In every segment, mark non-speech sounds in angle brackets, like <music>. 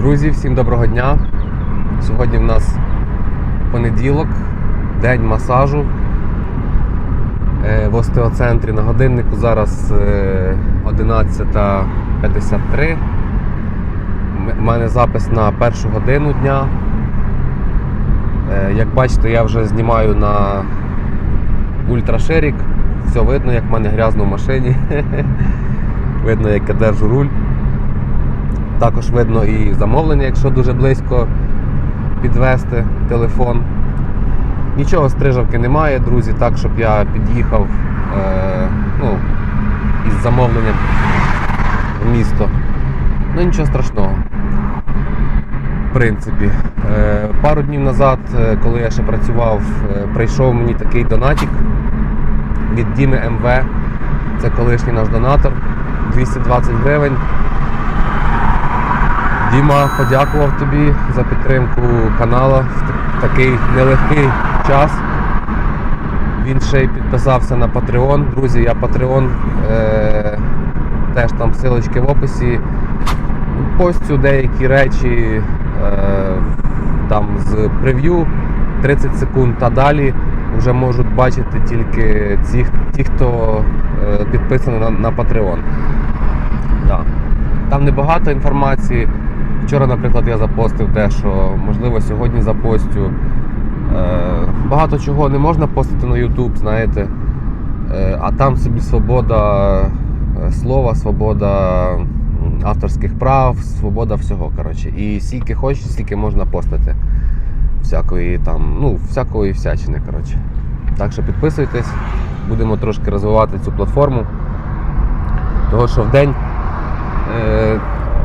Друзі, всім доброго дня. Сьогодні в нас понеділок, день масажу е, в остеоцентрі. На годиннику зараз е, 11.53. У мене запис на першу годину дня. Е, Як бачите, я вже знімаю на ультрашерік. Все видно, як в мене грязно в машині. <laughs> Видно, як я держу руль. Також видно і замовлення, якщо дуже близько підвести телефон. Нічого стрижавки немає, друзі, так, щоб я під'їхав е, ну, із замовленням в місто. Ну нічого страшного. В принципі, Е, пару днів назад, е, коли я ще працював, е, прийшов мені такий донатик від Діми МВ. Це колишній наш донатор. 220 гривень. Діма, подякував тобі за підтримку каналу в такий нелегкий час. Він ще й підписався на Patreon. Друзі, я Patreon, е- теж там силочки в описі. Постю деякі речі е- там з прев'ю 30 секунд та далі вже можуть бачити тільки ті, ті хто е- підписаний на, на Patreon. Да. Там небагато інформації. Вчора, наприклад, я запостив те, що можливо сьогодні запостю. Е, багато чого не можна постити на YouTube, знаєте. Е, а там собі свобода е, слова, свобода авторських прав, свобода всього. Коротше. І скільки хочеш, стільки можна постити. Всякої там, ну, всякої всячини. Коротше. Так що підписуйтесь, будемо трошки розвивати цю платформу. Того, що в день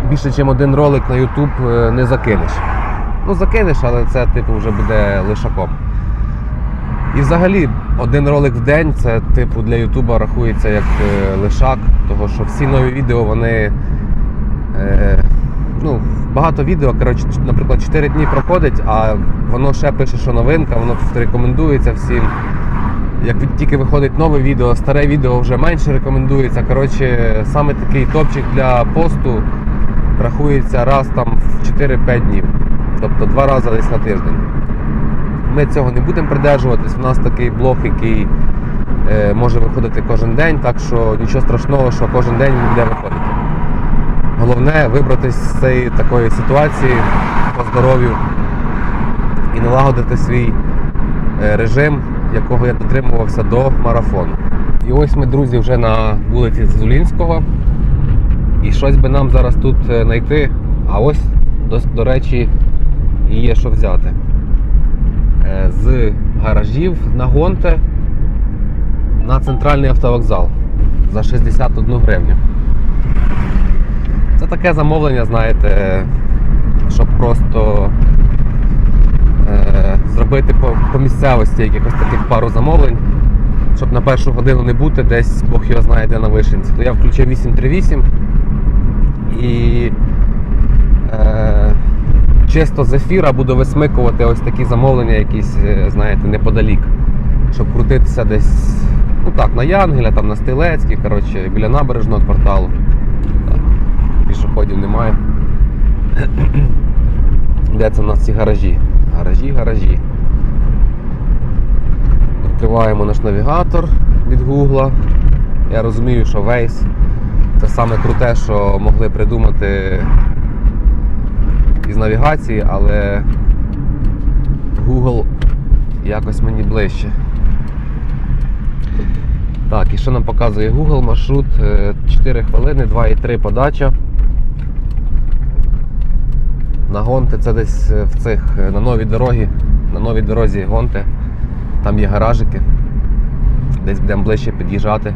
більше, ніж один ролик на YouTube е, не закинеш. Ну, закинеш, але це типу вже буде лишаком. І взагалі один ролик в день це типу для Ютуба рахується як е, лишак, того що всі нові відео вони. Е, ну, багато відео, коротше, наприклад, 4 дні проходить, а воно ще пише, що новинка, воно рекомендується всім. Як тільки виходить нове відео, старе відео вже менше рекомендується. Коротше, саме такий топчик для посту рахується раз там в 4-5 днів. Тобто два рази десь на тиждень. Ми цього не будемо придержуватись. У нас такий блог, який е, може виходити кожен день, так що нічого страшного, що кожен день він буде виходити. Головне вибратися з цієї такої ситуації по здоров'ю і налагодити свій е, режим, якого я дотримувався до марафону. І ось ми, друзі, вже на вулиці Зазулінського. І щось би нам зараз тут е, знайти. А ось, до, до речі, є що взяти. Е, З гаражів на Гонте на центральний автовокзал за 61 гривню. Це таке замовлення, знаєте, щоб просто е, зробити по, по місцевості якихось таких пару замовлень, щоб на першу годину не бути десь, Бог його знає, де на вишенці. То я включив 838 і е, чисто з ефіра буду висмикувати ось такі замовлення, якісь, е, знаєте, неподалік, щоб крутитися десь, ну так, на Янгеля, там на Стилецькій, коротше, біля набережного кварталу. Так, Пішоходів немає. <clears throat> Де це у нас ці гаражі? Гаражі, гаражі. Відкриваємо наш навігатор від Гугла. Я розумію, що Waze це саме круте, що могли придумати із навігації, але Google якось мені ближче. Так, і що нам показує Google маршрут Е, 4 хвилини, 2,3 подача. На Гонте це десь е, в цих е, на новій дорогі, на новій дорозі Гонте. Там є гаражики. Десь будемо ближче під'їжджати.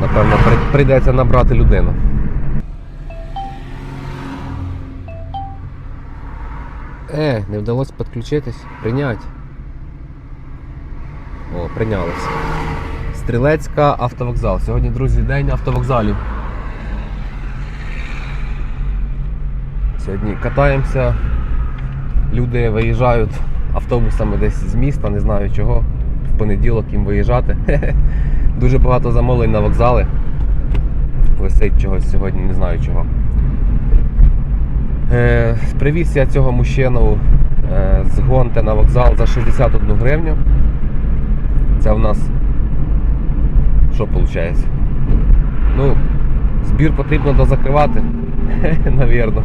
Напевно, прийдеться набрати людину. Е, не вдалося підключитись. Прийнять. О, прийнялися. Стрілецька автовокзал. Сьогодні, друзі, день автовокзалів. Сьогодні катаємося. Люди виїжджають автобусами десь з міста, не знаю чого. В понеділок їм виїжджати. <laughs> Дуже багато замовлень на вокзали. Висить чогось сьогодні, не знаю чого. Е, привіз я цього мужчину е, з Гонте на вокзал за 61 гривню. Це в нас що виходить? Ну, збір потрібно дозакривати, <laughs> навірно.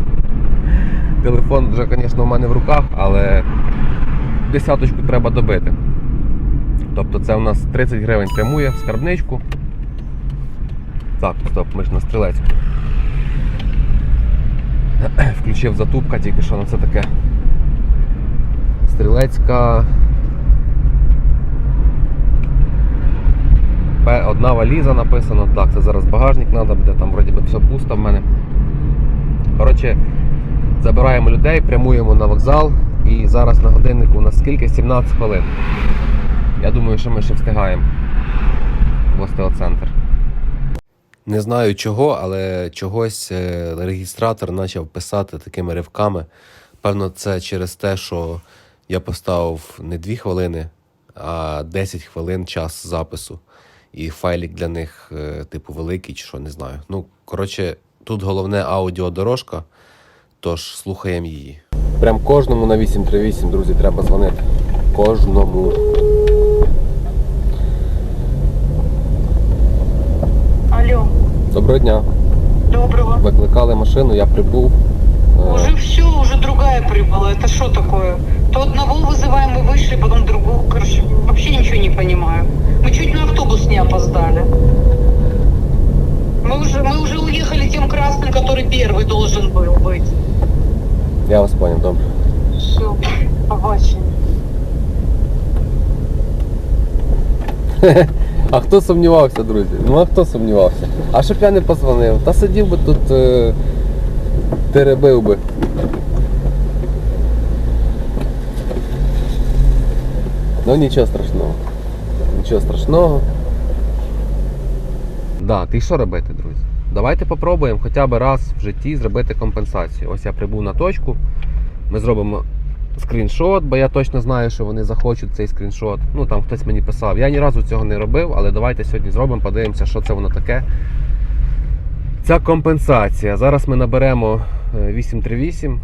Телефон вже, звісно, в мене в руках, але десяточку треба добити. Тобто це у нас 30 гривень прямує в скарбничку. Так, стоп, ми ж на стрілецьку. <clears throat> Включив затупка, тільки що на це таке. Стрілецька. Одна валіза написано. Так, це зараз багажник треба буде, там вроді би все пусто в мене. Коротше, забираємо людей, прямуємо на вокзал. І зараз на годиннику у нас скільки? 17 хвилин. Я думаю, що ми ще встигаємо в остеоцентр. Не знаю чого, але чогось е, реєстратор почав писати такими ривками. Певно, це через те, що я поставив не 2 хвилини, а 10 хвилин час запису. І файлік для них, е, типу, великий чи що, не знаю. Ну, коротше, тут головне аудіодорожка, тож слухаємо її. Прям кожному на 838, друзі, треба дзвонити. Кожному. Доброго дня. доброго. Викликали машину, я прибув. Е, Уже все, уже другая прибыла. Это что такое? То одного вызываем, мы вышли, потом другого. Короче, вообще ничего не понимаю. Мы чуть на автобус не опоздали. Мы уже, мы уже уехали тем красным, который первый должен был быть. Я вас понял, добре. Все, побачення. <laughs> А хто сумнівався, друзі? Ну а хто сумнівався? А щоб я не позвонив, та сидів би тут, е, теребив би. Ну нічого страшного. Нічого страшного. Да, ти що робити, друзі? Давайте попробуємо хоча б раз в житті зробити компенсацію. Ось я прибув на точку. Ми зробимо скріншот, бо я точно знаю, що вони захочуть цей скріншот. Ну там хтось мені писав. Я ні разу цього не робив, але давайте сьогодні зробимо, подивимося, що це воно таке. Ця компенсація. Зараз ми наберемо е, 838.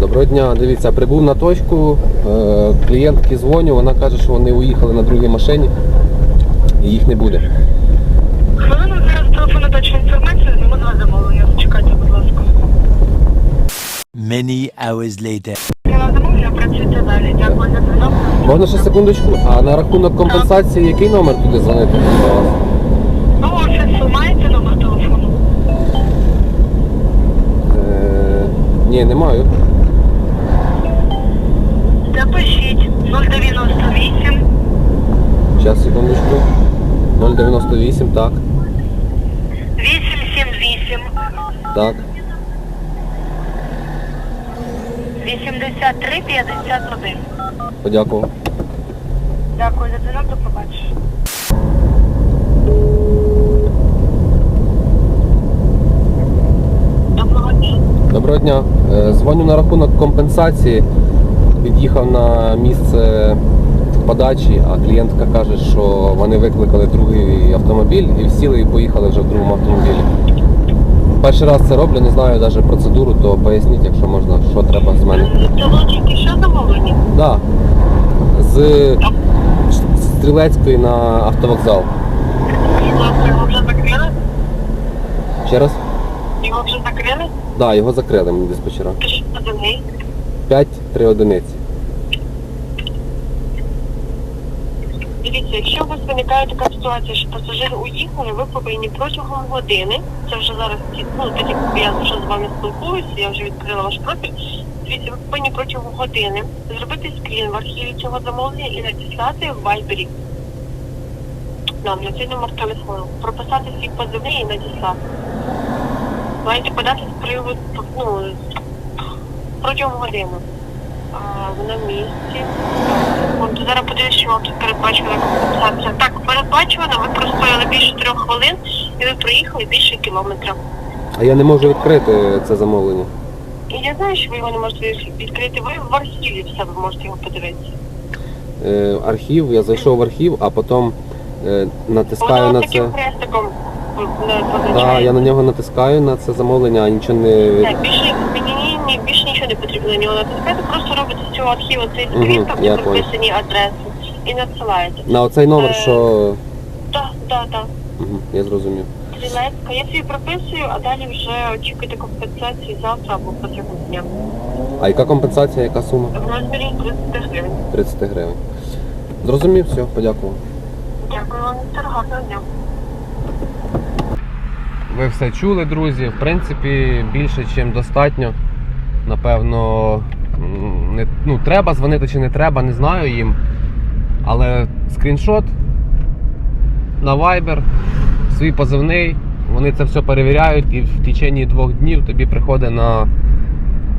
Доброго дня, дивіться, прибув на точку. е, Клієнтки дзвоню, вона каже, що вони уїхали на другій машині і їх не буде. Хвилину зараз телефону точну інформацію, не можна замовлення. Чекайте, будь ласка. Many hours later. Можна ще секундочку, а на рахунок компенсації який номер туди дзвонити? Ну, офісу маєте номер телефону? Е, Ні, не маю. Запишіть 098 Зараз, секундочку. 098, так. 878 Так. 83 51. Подякував. Дякую за дзвінок, до побачення. Доброго дня. Доброго дня. Е, Дзвоню на рахунок компенсації. Під'їхав на місце подачі, а клієнтка каже, що вони викликали другий автомобіль і сіли і поїхали вже в другому автомобілі. Перший раз це роблю, не знаю навіть процедуру, то поясніть, якщо можна, що треба з мене. Це лодчики що замовлені? Да. З Стрілецької на автовокзал. Його вже закрили? Ще раз? Його вже закрили? Да, його закрили мені диспетчера. Пишіть одиниць. 5 3 одиниці. Дивіться, якщо у вас виникає така ситуація, що пасажири уїхали, ви повинні протягом години, це вже зараз ну, так як я вже з вами спілкуюся, я вже відкрила ваш профіль. Дивіться, ви повинні протягом години зробити скрін в архіві цього замовлення і надіслати в Viber нам на цей номер телефону, прописати всі позивні і надіслати. Маєте подати з приводу ну, протягом години. На місці. От зараз подивлюсь, що вам тут передбачена компенсація. Так, передбачувано, ви простояли більше трьох хвилин і ви проїхали більше кілометра. А я не можу відкрити це замовлення. І я знаю, що ви його не можете відкрити. Ви в архіві в себе можете його подивитися. Е, архів, я зайшов в архів, а потім е, натискаю Воно на таким це. хрестиком не Да, я на нього натискаю на це замовлення, а нічого не. Так, більше не потрібно на нього натискати, просто робите з цього архіву цей скрін, там де прописані адреси, і надсилаєте. На оцей номер, Е. що. Так, так, так. Угу, я зрозумів. Стрілецька, я собі прописую, а далі вже очікуйте компенсації завтра або протягом дня. А яка компенсація, яка сума? В розмірі 30 гривень. 30 гривень. Зрозумів, все, подякував. Дякую вам, Віктор, гарного дня. Ви все чули, друзі. В принципі, більше, ніж достатньо. Напевно, не, ну, треба дзвонити чи не треба, не знаю їм. Але скріншот на Viber, свій позивний, вони це все перевіряють і в течение двох днів тобі приходить на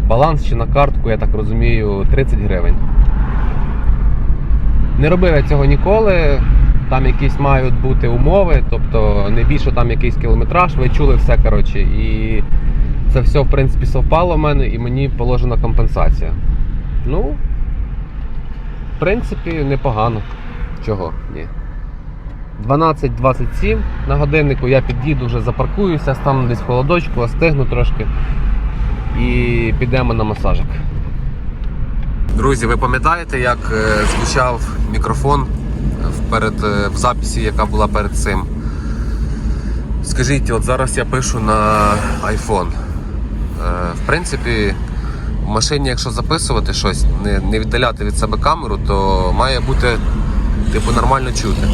баланс чи на картку, я так розумію, 30 гривень. Не робив я цього ніколи. Там якісь мають бути умови, тобто не більше там якийсь кілометраж, ви чули все, коротше, і це все, в принципі, совпало в мене, і мені положена компенсація. Ну, в принципі, непогано. Чого? Ні. 12.27 на годиннику, я під'їду, вже запаркуюся, стану десь в холодочку, остигну трошки і підемо на масажик. Друзі, ви пам'ятаєте, як е, звучав мікрофон перед, е, в записі, яка була перед цим? Скажіть, от зараз я пишу на iPhone. Е, В принципі, в машині, якщо записувати щось, не, віддаляти від себе камеру, то має бути типу нормально чути.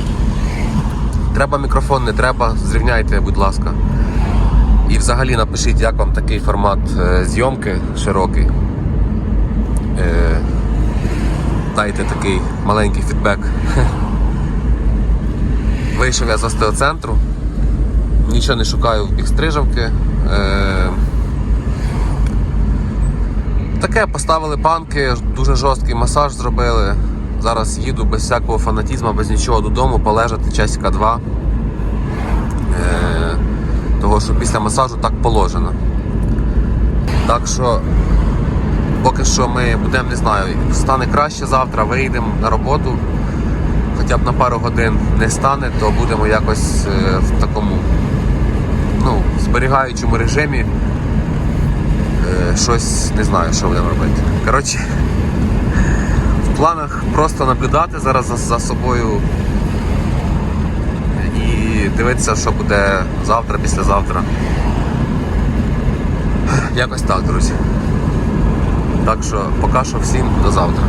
Треба мікрофон, не треба, зрівняйте, будь ласка. І взагалі напишіть, як вам такий формат е, зйомки широкий. Е, Дайте такий маленький фідбек. Вийшов я з остеоцентру, нічого не шукаю в бік стрижавки. Таке поставили банки, дуже жорсткий масаж зробили. Зараз їду без всякого фанатізму, без нічого додому, полежати часика два. Е, того, що після масажу так положено. Так що поки що ми будемо, не знаю, стане краще завтра, вийдемо на роботу. Хоча б на пару годин не стане, то будемо якось е, в такому ну, зберігаючому режимі. Е, щось не знаю, що будемо робити. Коротше, в планах просто наблюдати зараз за, за собою і дивитися, що буде завтра, післязавтра. Якось так, друзі. Так що поки що всім до завтра.